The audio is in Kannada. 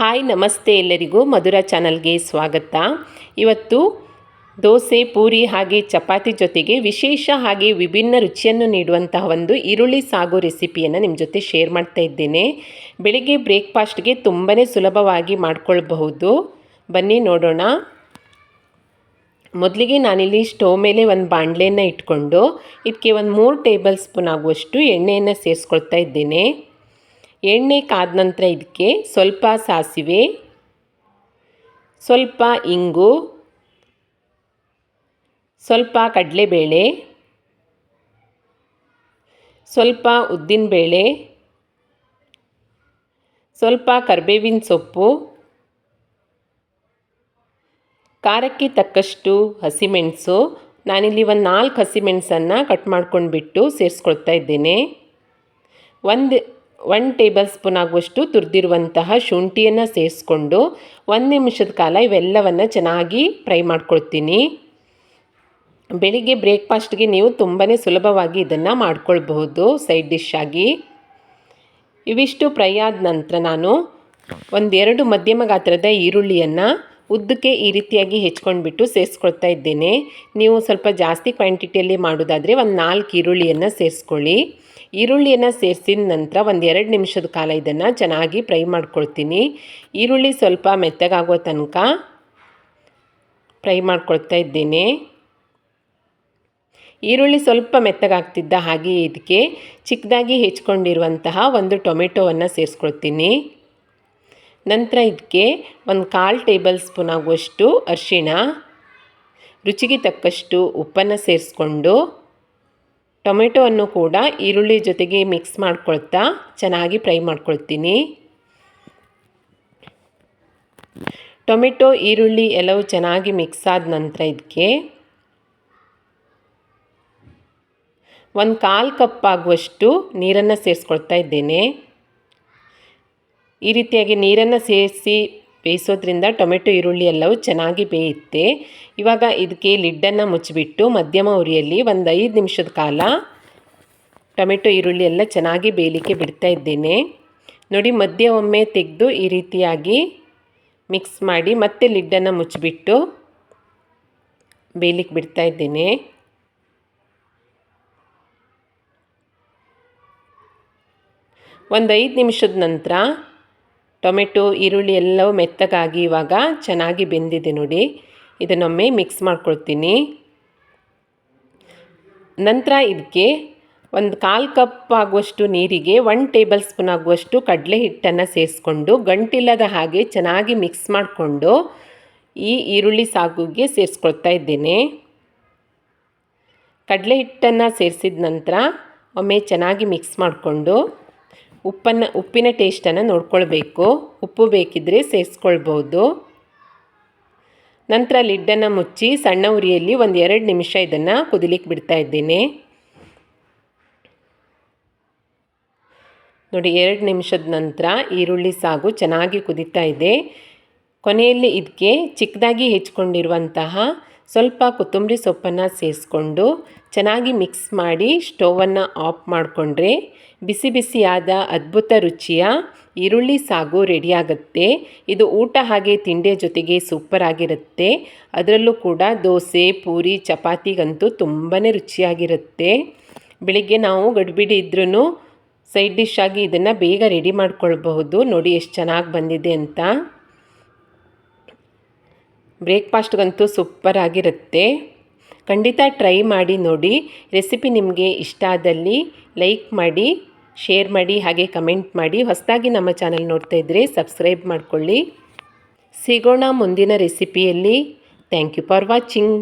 ಹಾಯ್, ನಮಸ್ತೆ ಎಲ್ಲರಿಗೂ ಮಧುರ ಚಾನಲ್ಗೆ ಸ್ವಾಗತ. ಇವತ್ತು ದೋಸೆ, ಪೂರಿ ಹಾಗೆ ಚಪಾತಿ ಜೊತೆಗೆ ವಿಶೇಷ ಹಾಗೆ ವಿಭಿನ್ನ ರುಚಿಯನ್ನು ನೀಡುವಂತಹ ಒಂದು ಈರುಳ್ಳಿ ಸಾಗು ರೆಸಿಪಿಯನ್ನು ನಿಮ್ಮ ಜೊತೆ ಶೇರ್ ಮಾಡ್ತಾ ಇದ್ದೇನೆ. ಬೆಳಿಗ್ಗೆ ಬ್ರೇಕ್ಫಾಸ್ಟ್ಗೆ ತುಂಬಾ ಸುಲಭವಾಗಿ ಮಾಡ್ಕೊಳ್ಬಹುದು. ಬನ್ನಿ ನೋಡೋಣ. ಮೊದಲಿಗೆ ನಾನಿಲ್ಲಿ ಸ್ಟವ್ ಮೇಲೆ ಒಂದು ಬಾಣಲೆಯನ್ನು ಇಟ್ಕೊಂಡು, ಇದಕ್ಕೆ ಒಂದು ಮೂರು ಟೇಬಲ್ ಸ್ಪೂನ್ ಆಗುವಷ್ಟು ಎಣ್ಣೆಯನ್ನು ಸೇರಿಸ್ಕೊಳ್ತಾ ಇದ್ದೇನೆ. ಎಣ್ಣೆ ಕಾದ ನಂತರ ಇದಕ್ಕೆ ಸ್ವಲ್ಪ ಸಾಸಿವೆ, ಸ್ವಲ್ಪ ಇಂಗು, ಸ್ವಲ್ಪ ಕಡಲೆಬೇಳೆ, ಸ್ವಲ್ಪ ಉದ್ದಿನಬೇಳೆ, ಸ್ವಲ್ಪ ಕರಿಬೇವಿನ ಸೊಪ್ಪು, ಖಾರಕ್ಕೆ ತಕ್ಕಷ್ಟು ಹಸಿಮೆಣಸು. ನಾನಿಲ್ಲಿ ಒಂದು ನಾಲ್ಕು ಹಸಿಮೆಣಸನ್ನು ಕಟ್ ಮಾಡ್ಕೊಂಡ್ಬಿಟ್ಟು ಸೇರಿಸ್ಕೊಳ್ತಾ ಇದ್ದೇನೆ. ಒಂದು ಒನ್ ಟೇಬಲ್ ಸ್ಪೂನ್ ಆಗುವಷ್ಟು ತುರಿದಿರುವಂತಹ ಶುಂಠಿಯನ್ನು ಸೇರಿಸ್ಕೊಂಡು ಒಂದು ನಿಮಿಷದ ಕಾಲ ಇವೆಲ್ಲವನ್ನು ಚೆನ್ನಾಗಿ ಫ್ರೈ ಮಾಡ್ಕೊಳ್ತೀನಿ. ಬೆಳಿಗ್ಗೆ ಬ್ರೇಕ್ಫಾಸ್ಟ್ಗೆ ನೀವು ತುಂಬಾ ಸುಲಭವಾಗಿ ಇದನ್ನು ಮಾಡ್ಕೊಳ್ಬಹುದು ಸೈಡ್ ಡಿಶ್ ಆಗಿ. ಇವಿಷ್ಟು ಫ್ರೈ ಆದ ನಂತರ ನಾನು ಒಂದೆರಡು ಮಧ್ಯಮ ಗಾತ್ರದ ಈರುಳ್ಳಿಯನ್ನು ಉದ್ದಕ್ಕೆ ಈ ರೀತಿಯಾಗಿ ಹೆಚ್ಕೊಂಡ್ಬಿಟ್ಟು ಸೇರಿಸ್ಕೊಳ್ತಾ ಇದ್ದೇನೆ. ನೀವು ಸ್ವಲ್ಪ ಜಾಸ್ತಿ ಕ್ವಾಂಟಿಟಿಯಲ್ಲಿ ಮಾಡೋದಾದರೆ ಒಂದು ನಾಲ್ಕು ಈರುಳ್ಳಿಯನ್ನು ಸೇರಿಸ್ಕೊಳ್ಳಿ. ಈರುಳ್ಳಿಯನ್ನು ಸೇರಿಸಿದ ನಂತರ ಒಂದು ಎರಡು ನಿಮಿಷದ ಕಾಲ ಇದನ್ನು ಚೆನ್ನಾಗಿ ಫ್ರೈ ಮಾಡ್ಕೊಳ್ತೀನಿ. ಈರುಳ್ಳಿ ಸ್ವಲ್ಪ ಮೆತ್ತಗಾಗೋ ತನಕ ಫ್ರೈ ಮಾಡ್ಕೊಳ್ತಾ ಇದ್ದೀನಿ. ಈರುಳ್ಳಿ ಸ್ವಲ್ಪ ಮೆತ್ತಗಾಗ್ತಿದ್ದ ಹಾಗೆ ಇದಕ್ಕೆ ಚಿಕ್ಕದಾಗಿ ಹೆಚ್ಕೊಂಡಿರುವಂತಹ ಒಂದು ಟೊಮೆಟೊವನ್ನು ಸೇರಿಸ್ಕೊಳ್ತೀನಿ. ನಂತರ ಇದಕ್ಕೆ ಒಂದು ಕಾಲು ಟೇಬಲ್ ಸ್ಪೂನ್ ಆಗುವಷ್ಟು ಅರಿಶಿಣ, ರುಚಿಗೆ ತಕ್ಕಷ್ಟು ಉಪ್ಪನ್ನು ಸೇರಿಸ್ಕೊಂಡು ಟೊಮೆಟೊವನ್ನು ಕೂಡ ಈರುಳ್ಳಿ ಜೊತೆಗೆ ಮಿಕ್ಸ್ ಮಾಡ್ಕೊಳ್ತಾ ಚೆನ್ನಾಗಿ ಫ್ರೈ ಮಾಡ್ಕೊಳ್ತೀನಿ. ಟೊಮೆಟೊ, ಈರುಳ್ಳಿ ಎಲ್ಲವೂ ಚೆನ್ನಾಗಿ ಮಿಕ್ಸ್ ಆದ ನಂತರ ಇದಕ್ಕೆ ಒಂದು ಕಾಲು ಕಪ್ ಆಗುವಷ್ಟು ನೀರನ್ನು ಸೇರಿಸ್ಕೊಳ್ತಾ ಇದ್ದೇನೆ. ಈ ರೀತಿಯಾಗಿ ನೀರನ್ನು ಸೇರಿಸಿ ಬೇಯಿಸೋದ್ರಿಂದ ಟೊಮೆಟೊ ಈರುಳ್ಳಿ ಎಲ್ಲವೂ ಚೆನ್ನಾಗಿ ಬೇಯುತ್ತೆ. ಇವಾಗ ಇದಕ್ಕೆ ಲಿಡ್ಡನ್ನು ಮುಚ್ಚಿಬಿಟ್ಟು ಮಧ್ಯಮ ಉರಿಯಲ್ಲಿ ಒಂದು ಐದು ನಿಮಿಷದ ಕಾಲ ಟೊಮೆಟೊ ಈರುಳ್ಳಿ ಎಲ್ಲ ಚೆನ್ನಾಗಿ ಬೇಯಲಿಕ್ಕೆ ಬಿಡ್ತಾ ಇದ್ದೇನೆ. ನೋಡಿ ಮಧ್ಯ ಒಮ್ಮೆ ತೆಗೆದು ಈ ರೀತಿಯಾಗಿ ಮಿಕ್ಸ್ ಮಾಡಿ ಮತ್ತೆ ಲಿಡ್ಡನ್ನು ಮುಚ್ಚಿಬಿಟ್ಟು ಬೇಯಲಿಕ್ಕೆ ಬಿಡ್ತಾ ಇದ್ದೇನೆ. ಒಂದು ಐದು ನಿಮಿಷದ ನಂತರ ಟೊಮೆಟೊ, ಈರುಳ್ಳಿ ಎಲ್ಲವೂ ಮೆತ್ತಗಾಗಿ ಇವಾಗ ಚೆನ್ನಾಗಿ ಬೆಂದಿದೆ ನೋಡಿ. ಇದನ್ನೊಮ್ಮೆ ಮಿಕ್ಸ್ ಮಾಡ್ಕೊಳ್ತೀನಿ. ನಂತರ ಇದಕ್ಕೆ ಒಂದು ಕಾಲು ಕಪ್ ಆಗುವಷ್ಟು ನೀರಿಗೆ ಒನ್ ಟೇಬಲ್ ಸ್ಪೂನ್ ಆಗುವಷ್ಟು ಕಡಲೆ ಹಿಟ್ಟನ್ನು ಸೇರಿಸ್ಕೊಂಡು, ಗಂಟಿಲ್ಲದ ಹಾಗೆ ಚೆನ್ನಾಗಿ ಮಿಕ್ಸ್ ಮಾಡಿಕೊಂಡು ಈ ಈರುಳ್ಳಿ ಸಾಗುಗೆ ಸೇರಿಸ್ಕೊಳ್ತಾ ಇದ್ದೇನೆ. ಕಡಲೆ ಹಿಟ್ಟನ್ನು ಸೇರಿಸಿದ ನಂತರ ಒಮ್ಮೆ ಚೆನ್ನಾಗಿ ಮಿಕ್ಸ್ ಮಾಡಿಕೊಂಡು ಉಪ್ಪನ್ನು, ಉಪ್ಪಿನ ಟೇಸ್ಟನ್ನು ನೋಡ್ಕೊಳ್ಬೇಕು. ಉಪ್ಪು ಬೇಕಿದ್ದರೆ ಸೇರಿಸ್ಕೊಳ್ಬೋದು. ನಂತರ ಲಿಡ್ಡನ್ನು ಮುಚ್ಚಿ ಸಣ್ಣ ಉರಿಯಲ್ಲಿ ಒಂದು ಎರಡು ನಿಮಿಷ ಇದನ್ನು ಕುದಿಲಿಕ್ಕೆ ಬಿಡ್ತಾ ಇದ್ದೇನೆ. ನೋಡಿ, ಎರಡು ನಿಮಿಷದ ನಂತರ ಈರುಳ್ಳಿ ಸಾಗು ಚೆನ್ನಾಗಿ ಕುದೀತಾ ಇದೆ. ಕೊನೆಯಲ್ಲಿ ಇದಕ್ಕೆ ಚಿಕ್ಕದಾಗಿ ಹೆಚ್ಕೊಂಡಿರುವಂತಹ ಸ್ವಲ್ಪ ಕೊತ್ತಂಬರಿ ಸೊಪ್ಪನ್ನು ಸೇರಿಸ್ಕೊಂಡು ಚೆನ್ನಾಗಿ ಮಿಕ್ಸ್ ಮಾಡಿ ಸ್ಟೋವನ್ನು ಆಫ್ ಮಾಡಿಕೊಂಡ್ರೆ ಬಿಸಿ ಬಿಸಿಯಾದ ಅದ್ಭುತ ರುಚಿಯ ಈರುಳ್ಳಿ ಸಾಗು ರೆಡಿಯಾಗುತ್ತೆ ಇದು ಊಟ ಹಾಗೆ ತಿಂಡಿಯ ಜೊತೆಗೆ ಸೂಪರ್ ಆಗಿರುತ್ತೆ. ಅದರಲ್ಲೂ ಕೂಡ ದೋಸೆ, ಪೂರಿ, ಚಪಾತಿಗಂತೂ ತುಂಬಾ ರುಚಿಯಾಗಿರುತ್ತೆ. ಬೆಳಿಗ್ಗೆ ನಾವು ಗಡ್ಬಿಡಿ ಇದ್ರೂ ಸೈಡ್ ಡಿಶ್ ಆಗಿ ಇದನ್ನು ಬೇಗ ರೆಡಿ ಮಾಡ್ಕೊಳ್ಬಹುದು. ನೋಡಿ ಎಷ್ಟು ಚೆನ್ನಾಗಿ ಬಂದಿದೆ ಅಂತ. ಬ್ರೇಕ್ಫಾಸ್ಟ್ಗಂತೂ ಸೂಪರ್ ಆಗಿರುತ್ತೆ ಖಂಡಿತ ಟ್ರೈ ಮಾಡಿ ನೋಡಿ. ರೆಸಿಪಿ ನಿಮಗೆ ಇಷ್ಟ ಆದಲ್ಲಿ ಲೈಕ್ ಮಾಡಿ, ಶೇರ್ ಮಾಡಿ, ಹಾಗೆ ಕಮೆಂಟ್ ಮಾಡಿ. ಹೊಸದಾಗಿ ನಮ್ಮ ಚಾನಲ್ ನೋಡ್ತಾ ಇದ್ದರೆ ಸಬ್ಸ್ಕ್ರೈಬ್ ಮಾಡಿಕೊಳ್ಳಿ. ಸಿಗೋಣ ಮುಂದಿನ ರೆಸಿಪಿಯಲ್ಲಿ. Thank you for watching.